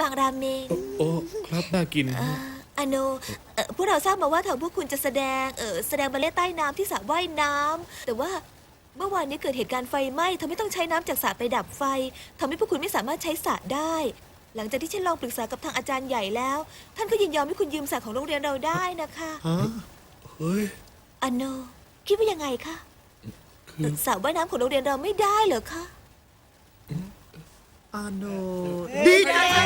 บางราเมงโอ้ครับน่ากินเอ่ออโนเอ่อพวกเราทราบมาว่าทางพวกคุณจะแสดงเออแสดงบัลเล่ต์ใต้น้ำที่สระว่ายน้ำแต่ว่าเมื่อวานนี้เกิดเหตุการณ์ไฟไหม้ทำให้ต้องใช้น้ำจากสระไปดับไฟทำให้พวกคุณไม่สามารถใช้สระได้ หลังจากที่ฉันลองปรึกษากับทางอาจารย์ใหญ่แล้ว ท่านก็ยินยอมให้คุณยืมสระของโรงเรียนเราได้นะคะฮะเฮ้ยอโนคิดว่ายังไงคะคือ สระว่ายน้ำของโรงเรียนเราไม่ได้เหรอคะ อาโนดีใจ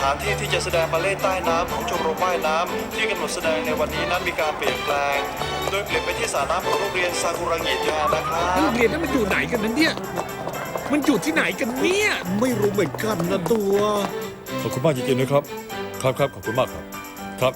ถานที่ที่จะแสดงบัลเล่ต์ใต้น้ำของชมรมว่ายน้ำที่กำหนดแสดงในวันนี้นั้นมีการเปลี่ยนแปลง โดยเปลี่ยนไปที่สระน้ำของโรงเรียนซากุระงิแทนนะครับ โรงเรียนนั้นมันอยู่ไหนกันนั้นเนี่ย มันอยู่ที่ไหนกันเนี่ย ไม่รู้เหมือนกันนะตัว ขอบคุณมากจริงๆนะครับ ครับครับขอบคุณมากครับ ครับ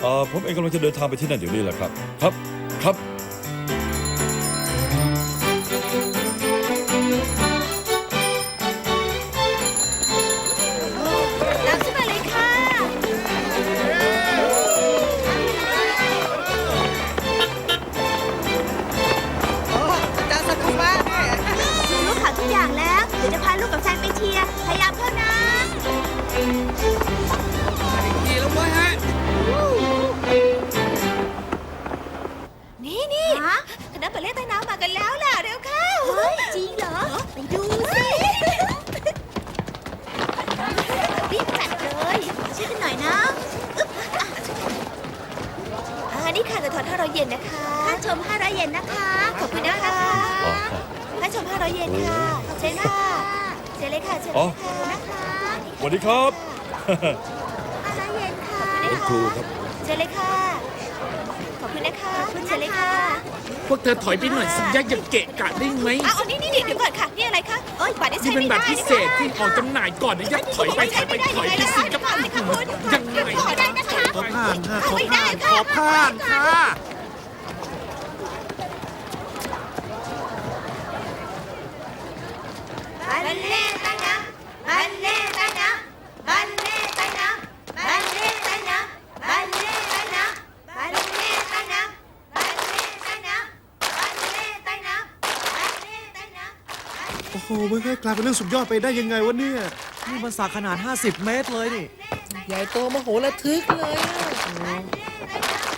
เอ่อผมเองกำลังจะเดินทางไปที่นั่นเดี๋ยวนี้แหละครับ ครับ ครับ กอย่างแล้ว เดี๋ยวจะพาลูกกับชายไปเชียร์พยายามเข้านะดีแล้วเว้ยฮะ นี่นี่คณะบัลเล่ต์ใต้น้ำมากันแล้วล่ะเร็วเข้าเฮ้ยจริงเหรอ ไปดูสิรีบจัดเลยช่วยกันหน่อยนะอึ๊บอะอ่านี่ค่ะแต่ถอน500เยนนะคะค่าชม500เยนนะคะ ขอบคุณนะคะอ๋อค่าชม500เยนค่ะ เชิญค่ะเชิญเลยค่ะเชิญอ๋เลอยค่ะนะคะสวัสดีครับ500เยนค่ะคุณครูครับเชิญเลยค่ะ ขอบคุณนะคะเชิญเลยค่ะพวกเธอถอยไปหน่อยสิยักอย่าเกะกะได้ไหมอ้าวนี่นี่เดี๋ยวก่อนค่ะ นี่อะไรคะเอ้ยบัตรนี่นี่ใช้เป็นไม่บัได้ตรพิเศษที่ออกจำหน่ายก่อนนะยักถอยไปถอยไปถอยไปสิกับยังไงยังไงขอได้นะคะขอผ่านค่ะขอไม่ได้ผ่านค่ะขอผ่านค่ะ โอ้โหไม่ให้กลายเป็นเรื่องสุดยอดไปได้ยังไงวะเนี่ย นี่มันสระขนาด 50 เมตรเลยนี่ ใหญ่โตมโหฬารทึกเลยอะ